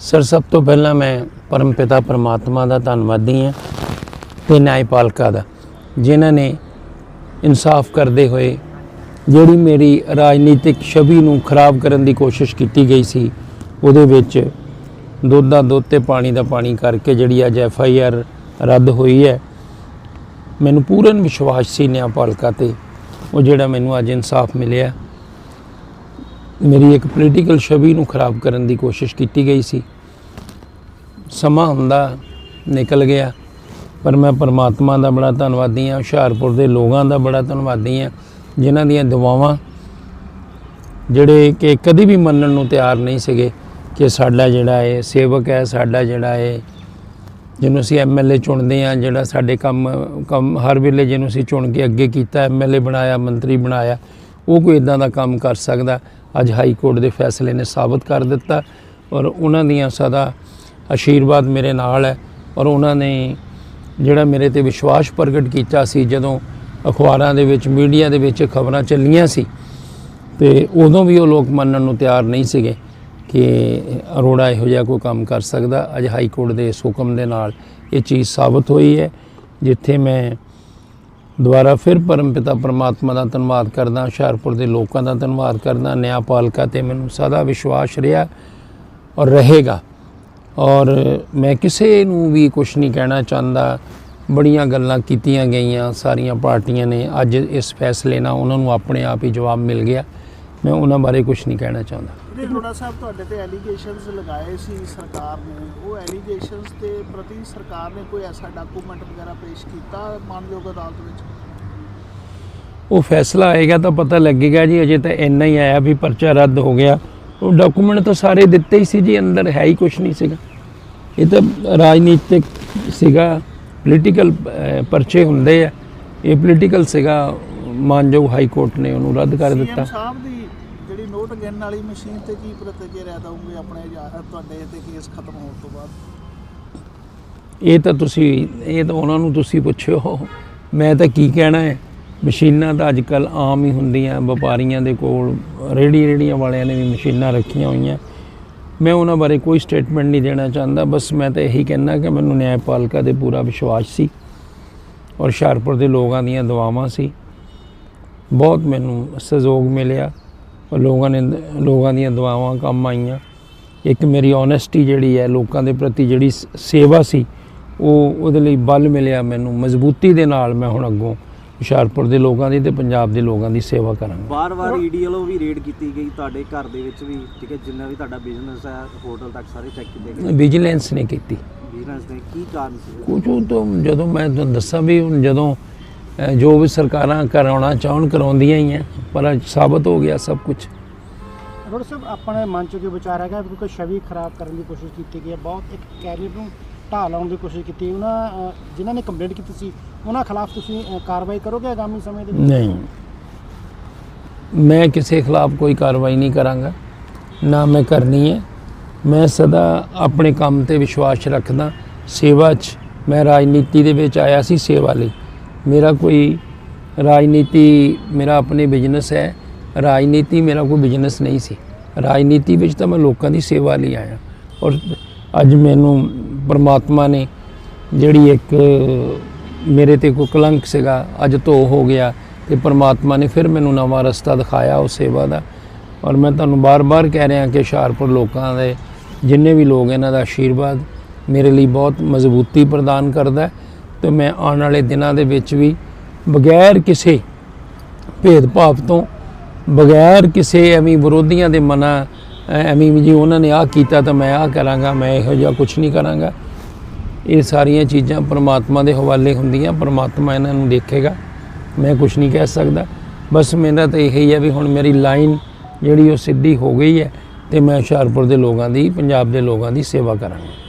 Sir, ਸਭ ਤੋਂ ਪਹਿਲਾਂ ਮੈਂ ਪਰਮ ਪਿਤਾ ਪਰਮਾਤਮਾ ਦਾ ਧੰਨਵਾਦੀ ਹਾਂ ਤੇ ਨਿਆਂਪਾਲਕਾ ਦਾ, ਜਿਨ੍ਹਾਂ ਨੇ ਇਨਸਾਫ ਕਰਦੇ ਹੋਏ ਜਿਹੜੀ ਮੇਰੀ ਰਾਜਨੀਤਿਕ ਛਵੀ ਨੂੰ ਖਰਾਬ ਕਰਨ ਦੀ ਕੋਸ਼ਿਸ਼ ਕੀਤੀ ਗਈ ਸੀ, ਉਹਦੇ ਵਿੱਚ ਦੁੱਧ ਦਾ ਦੁੱਧ ਤੇ ਪਾਣੀ ਦਾ ਪਾਣੀ ਕਰਕੇ ਜਿਹੜੀ ਅੱਜ ਐਫ ਆਈ ਆਰ ਰੱਦ ਹੋਈ ਹੈ, ਮੈਨੂੰ ਪੂਰਨ ਵਿਸ਼ਵਾਸ ਸੀ ਨਿਆਂਪਾਲਕਾ ਤੇ, ਉਹ ਜਿਹੜਾ ਮੈਨੂੰ ਅੱਜ ਇਨਸਾਫ ਮਿਲਿਆ। ਮੇਰੀ ਇੱਕ ਪੋਲੀਟੀਕਲ ਛਵੀ ਨੂੰ ਖਰਾਬ ਕਰਨ ਦੀ ਕੋਸ਼ਿਸ਼ ਕੀਤੀ ਗਈ ਸੀ। ਸਮਾਂ ਹੁੰਦਾ ਨਿਕਲ ਗਿਆ, ਪਰ ਮੈਂ ਪਰਮਾਤਮਾ ਦਾ ਬੜਾ ਧੰਨਵਾਦੀ ਹਾਂ, ਹੁਸ਼ਿਆਰਪੁਰ ਦੇ ਲੋਕਾਂ ਦਾ ਬੜਾ ਧੰਨਵਾਦੀ ਹਾਂ, ਜਿਨ੍ਹਾਂ ਦੀਆਂ ਦੁਆਵਾਂ ਜਿਹੜੇ ਕਿ ਕਦੀ ਵੀ ਮੰਨਣ ਨੂੰ ਤਿਆਰ ਨਹੀਂ ਸੀਗੇ ਕਿ ਸਾਡਾ ਜਿਹੜਾ ਹੈ ਸੇਵਕ ਹੈ, ਸਾਡਾ ਜਿਹੜਾ ਹੈ, ਜਿਹਨੂੰ ਅਸੀਂ ਐਮਐਲਏ ਚੁਣਦੇ ਆ ਜਿਹੜਾ ਸਾਡੇ ਕੰਮ ਕੰਮ ਹਰ ਵੇਲੇ ਜਿਹਨੂੰ ਅਸੀਂ ਚੁਣ ਕੇ ਅੱਗੇ ਕੀਤਾ ਐਮਐਲਏ ਬਣਾਇਆ, ਮੰਤਰੀ ਬਣਾਇਆ ਉਹ ਕੋਈ ਇਦਾਂ ਦਾ ਕੰਮ ਕਰ ਸਕਦਾ। ਅੱਜ ਹਾਈ ਕੋਰਟ ਦੇ ਫੈਸਲੇ ਨੇ ਸਾਬਤ ਕਰ ਦਿੱਤਾ ਔਰ ਉਹਨਾਂ ਦੀਆਂ ਸਦਾ ਆਸ਼ੀਰਵਾਦ ਮੇਰੇ ਨਾਲ ਹੈ ਔਰ ਉਹਨਾਂ ਨੇ ਜਿਹੜਾ ਮੇਰੇ ਤੇ ਵਿਸ਼ਵਾਸ ਪ੍ਰਗਟ ਕੀਤਾ ਸੀ ਜਦੋਂ ਅਖਬਾਰਾਂ ਦੇ ਵਿੱਚ, ਮੀਡੀਆ ਦੇ ਵਿੱਚ ਖਬਰਾਂ ਚੱਲੀਆਂ ਸੀ ਤੇ ਉਦੋਂ ਵੀ ਉਹ ਲੋਕ ਮੰਨਣ ਨੂੰ ਤਿਆਰ ਨਹੀਂ ਸੀਗੇ ਕਿ ਅਰੋੜਾ ਇਹੋ ਜਿਹਾ ਕੋਈ ਕੰਮ ਕਰ ਸਕਦਾ। ਅੱਜ ਹਾਈ ਕੋਰਟ ਦੇ ਇਸ ਹੁਕਮ ਦੇ ਨਾਲ ਇਹ ਚੀਜ਼ ਸਾਬਤ ਹੋਈ ਹੈ, ਜਿੱਥੇ ਮੈਂ ਦੁਬਾਰਾ ਫਿਰ ਪਰਮ ਪਿਤਾ ਪਰਮਾਤਮਾ ਦਾ ਧੰਨਵਾਦ ਕਰਦਾ, ਹੁਸ਼ਿਆਰਪੁਰ ਦੇ ਲੋਕਾਂ ਦਾ ਧੰਨਵਾਦ ਕਰਦਾ ਨਿਆਂਪਾਲਕਾ ਤੇ ਮੈਨੂੰ ਸਦਾ ਵਿਸ਼ਵਾਸ ਰਿਹਾ ਔਰ ਰਹੇਗਾ। ਔਰ ਮੈਂ ਕਿਸੇ ਨੂੰ ਵੀ ਕੁਝ ਨਹੀਂ ਕਹਿਣਾ ਚਾਹੁੰਦਾ। ਬੜੀਆਂ ਗੱਲਾਂ ਕੀਤੀਆਂ ਗਈਆਂ, ਸਾਰੀਆਂ ਪਾਰਟੀਆਂ ਨੇ। ਅੱਜ ਇਸ ਫੈਸਲੇ ਨਾਲ ਉਹਨਾਂ ਨੂੰ ਆਪਣੇ ਆਪ ਹੀ ਜਵਾਬ ਮਿਲ ਗਿਆ। ਮੈਂ ਉਹਨਾਂ ਬਾਰੇ ਕੁਝ ਨਹੀਂ ਕਹਿਣਾ ਚਾਹੁੰਦਾ। ਅਰੋੜਾ ਸਾਹਿਬ ਤੁਹਾਡੇ ਤੇ ਐਲੀਗੇਸ਼ਨਸ ਲਗਾਏ ਸੀ ਸਰਕਾਰ ਨੇ। ਉਹ ਐਲੀਗੇਸ਼ਨਸ ਦੇ ਪ੍ਰਤੀ ਸਰਕਾਰ ਨੇ ਕੋਈ ਐਸਾ ਡਾਕੂਮੈਂਟ ਵਗੈਰਾ ਪੇਸ਼ ਕੀਤਾ ਮਾਨਯੋਗ ਅਦਾਲਤ ਵਿੱਚ? ਉਹ ਫੈਸਲਾ ਆਏਗਾ ਤਾਂ ਪਤਾ ਲੱਗੇਗਾ ਜੀ ਅਜੇ ਤਾਂ ਇੰਨਾ ਹੀ ਆਇਆ ਵੀ ਪਰਚਾ ਰੱਦ ਹੋ ਗਿਆ। ਉਹ ਡਾਕੂਮੈਂਟ ਤਾਂ ਸਾਰੇ ਦਿੱਤੇ ਹੀ ਸੀ ਜੀ ਅੰਦਰ ਹੈ ਹੀ ਕੁਝ ਨਹੀਂ ਸੀਗਾ। ਇਹ ਤਾਂ ਰਾਜਨੀਤਿਕ ਸੀਗਾ ਪੋਲੀਟੀਕਲ ਪਰਚੇ ਹੁੰਦੇ ਆ। ਇਹ ਪੋਲੀਟੀਕਲ ਸੀਗਾ ਮਾਨਯੋਗ ਹਾਈ ਕੋਰਟ ਨੇ ਉਹਨੂੰ ਰੱਦ ਕਰ ਦਿੱਤਾ। ਸਾਹਿਬ ਦੀ ਜਿਹੜੀ ਗਿਣਨ ਵਾਲੀ ਮਸ਼ੀਨ ਤੇ ਕੀ ਪ੍ਰਤੀਕਿਰਿਆ ਦਊਗੇ ਆਪਣੇ ਜਾ- ਤੁਹਾਡੇ ਤੇ ਕੇਸ ਖਤਮ ਹੋਣ ਤੋਂ ਬਾਅਦ? ਇਹ ਤਾਂ ਤੁਸੀਂ, ਇਹ ਤਾਂ ਉਹਨਾਂ ਨੂੰ ਤੁਸੀਂ ਪੁੱਛਿਓ। ਮੈਂ ਤਾਂ ਕੀ ਕਹਿਣਾ ਹੈ? ਮਸ਼ੀਨਾਂ ਤਾਂ ਅੱਜ ਕੱਲ ਆਮ ਹੀ ਹੁੰਦੀਆਂ, ਵਪਾਰੀਆਂ ਦੇ ਕੋਲ ਰੇੜੀ ਰੇੜੀਆਂ ਵਾਲਿਆਂ ਨੇ ਵੀ ਮਸ਼ੀਨਾਂ ਰੱਖੀਆਂ ਹੋਈਆਂ। ਮੈਂ ਉਹਨਾਂ ਬਾਰੇ ਕੋਈ ਸਟੇਟਮੈਂਟ ਨਹੀਂ ਦੇਣਾ ਚਾਹੁੰਦਾ, ਬਸ ਮੈਂ ਤਾਂ ਇਹੀ ਕਹਿਣਾ ਕਿ ਮੈਨੂੰ ਨਿਆਂਪਾਲਿਕਾ ਦੇ ਪੂਰਾ ਵਿਸ਼ਵਾਸ ਸੀ ਔਰ ਹੁਸ਼ਿਆਰਪੁਰ ਦੇ ਲੋਕਾਂ ਦੀਆਂ ਦੁਆਵਾਂ ਸੀ। ਬਹੁਤ ਮੈਨੂੰ ਸਹਿਯੋਗ ਮਿਲਿਆ। ਲੋਕਾਂ ਨੇ ਲੋਕਾਂ ਦੀਆਂ ਦੁਆਵਾਂ ਕੰਮ ਆਈਆਂ। ਇੱਕ ਮੇਰੀ ਓਨੈਸਟੀ ਜਿਹੜੀ ਹੈ ਲੋਕਾਂ ਦੇ ਪ੍ਰਤੀ ਜਿਹੜੀ ਸੇਵਾ ਸੀ ਉਹ ਉਹਦੇ ਲਈ ਬਲ ਮਿਲਿਆ ਮੈਨੂੰ। ਮਜ਼ਬੂਤੀ ਦੇ ਨਾਲ ਮੈਂ ਹੁਣ ਅੱਗੋਂ ਹੁਸ਼ਿਆਰਪੁਰ ਦੇ ਲੋਕਾਂ ਦੀ ਤੇ ਪੰਜਾਬ ਦੇ ਲੋਕਾਂ ਦੀ ਸੇਵਾ ਕਰਾਂਗਾ। ਵਾਰ-ਵਾਰ ਈਡੀ ਵੱਲੋਂ ਵੀ ਰੇਡ ਕੀਤੀ ਗਈ। ਤੁਹਾਡੇ ਘਰ ਦੇ ਵਿੱਚ ਵੀ ਠੀਕ ਹੈ ਜਿੰਨਾ ਵੀ ਤੁਹਾਡਾ ਬਿਜ਼ਨਸ ਹੈ ਹੋਟਲ ਤੱਕ ਸਾਰੇ ਚੈੱਕ ਕੀਤੇ ਗਏ। ਵਿਜੀਲੈਂਸ ਨੇ ਕੀਤੀ। ਬਿਜ਼ਨਸ ਨੇ ਕੀ ਕਾਰਨ ਸੀ? ਕੁਝ ਤੋਂ ਜਦੋਂ ਮੈਂ ਤੁਹਾਨੂੰ ਦੱਸਾਂ ਵੀ ਹੁਣ ਜਦੋਂ ਜੋ ਵੀ ਸਰਕਾਰਾਂ ਕਰਾਉਣਾ ਚਾਹਣ ਕਰਾਉਂਦੀਆਂ ਹੀ ਆ ਪਰ ਅੱਜ ਸਾਬਤ ਹੋ ਗਿਆ ਸਭ ਕੁਝ ਅਰੋੜਾ ਸਾਹਿਬ ਆਪਣੇ ਮਨ ਚ ਕੀ ਵਿਚਾਰ ਹੈਗਾ ਕੋਈ ਛਵੀ ਖਰਾਬ ਕਰਨ ਦੀ ਕੋਸ਼ਿਸ਼ ਕੀਤੀ ਗਈ ਹੈ? ਬਹੁਤ ਇੱਕ ਕੈਰੀਅਰ ਨੂੰ ਢਾਹ ਲਾਉਣ ਦੀ ਕੋਸ਼ਿਸ਼ ਕੀਤੀ ਉਹਨਾਂ ਜਿਨ੍ਹਾਂ ਨੇ ਕੰਪਲੇਂਟ ਕੀਤੀ ਸੀ ਉਹਨਾਂ ਖਿਲਾਫ ਤੁਸੀਂ ਕਾਰਵਾਈ ਕਰੋਗੇ ਆਗਾਮੀ ਸਮੇਂ ਦੇ ਵਿੱਚ? ਨਹੀਂ। ਮੈਂ ਕਿਸੇ ਖਿਲਾਫ ਕੋਈ ਕਾਰਵਾਈ ਨਹੀਂ ਕਰਾਂਗਾ। ਨਾ ਮੈਂ ਕਰਨੀ ਹੈ। ਮੈਂ ਸਦਾ ਆਪਣੇ ਕੰਮ ਤੇ ਵਿਸ਼ਵਾਸ ਰੱਖਦਾ। ਸੇਵਾ 'ਚ ਮੈਂ ਰਾਜਨੀਤੀ ਦੇ ਵਿੱਚ ਆਇਆ ਸੀ ਸੇਵਾ ਲਈ। ਮੇਰਾ ਕੋਈ ਰਾਜਨੀਤੀ, ਮੇਰਾ ਆਪਣੇ ਬਿਜ਼ਨਸ ਹੈ। ਰਾਜਨੀਤੀ ਮੇਰਾ ਕੋਈ ਬਿਜ਼ਨਸ ਨਹੀਂ ਸੀ। ਰਾਜਨੀਤੀ ਵਿੱਚ ਤਾਂ ਮੈਂ ਲੋਕਾਂ ਦੀ ਸੇਵਾ ਲਈ ਆਇਆ। ਔਰ ਅੱਜ ਮੈਨੂੰ ਪਰਮਾਤਮਾ ਨੇ ਜਿਹੜੀ ਇੱਕ ਮੇਰੇ ਤੇ ਕੋਈ ਕਲੰਕ ਸੀਗਾ, ਅੱਜ ਧੋ ਹੋ ਗਿਆ ਤੇ ਪਰਮਾਤਮਾ ਨੇ ਫਿਰ ਮੈਨੂੰ ਨਵਾਂ ਰਸਤਾ ਦਿਖਾਇਆ ਉਹ ਸੇਵਾ ਦਾ। ਔਰ ਮੈਂ ਤੁਹਾਨੂੰ ਬਾਰ-ਬਾਰ ਕਹਿ ਰਿਹਾ ਕਿ ਹੁਸ਼ਿਆਰਪੁਰ ਲੋਕਾਂ ਦੇ ਜਿੰਨੇ ਵੀ ਲੋਕ ਇਹਨਾਂ ਦਾ ਆਸ਼ੀਰਵਾਦ ਮੇਰੇ ਲਈ ਬਹੁਤ ਮਜ਼ਬੂਤੀ ਪ੍ਰਦਾਨ ਕਰਦਾ ਹੈ। ਤੇ ਮੈਂ ਆਉਣ ਵਾਲੇ ਦਿਨਾਂ ਦੇ ਵਿੱਚ ਵੀ ਬਗੈਰ ਕਿਸੇ ਭੇਦਭਾਵ ਤੋਂ, ਬਗੈਰ ਕਿਸੇ ਐਵੇਂ ਵਿਰੋਧੀਆਂ ਦੇ ਮਨਾਂ ਐਵੇਂ ਵੀ ਜੀ ਉਹਨਾਂ ਨੇ ਆਹ ਕੀਤਾ ਤਾਂ ਮੈਂ ਆਹ ਕਰਾਂਗਾ, ਮੈਂ ਇਹੋ ਜਿਹਾ ਕੁਝ ਨਹੀਂ ਕਰਾਂਗਾ। ਇਹ ਸਾਰੀਆਂ ਚੀਜ਼ਾਂ ਪਰਮਾਤਮਾ ਦੇ ਹਵਾਲੇ ਹੁੰਦੀਆਂ, ਪਰਮਾਤਮਾ ਇਹਨਾਂ ਨੂੰ ਦੇਖੇਗਾ, ਮੈਂ ਕੁਝ ਨਹੀਂ ਕਹਿ ਸਕਦਾ। ਬਸ ਮੇਰਾ ਤਾਂ ਇਹੀ ਹੈ ਵੀ ਹੁਣ ਮੇਰੀ ਲਾਈਨ ਜਿਹੜੀ ਉਹ ਸਿੱਧੀ ਹੋ ਗਈ ਹੈ ਤੇ ਮੈਂ ਹੁਸ਼ਿਆਰਪੁਰ ਦੇ ਲੋਕਾਂ ਦੀ, ਪੰਜਾਬ ਦੇ ਲੋਕਾਂ ਦੀ ਸੇਵਾ ਕਰਾਂਗਾ।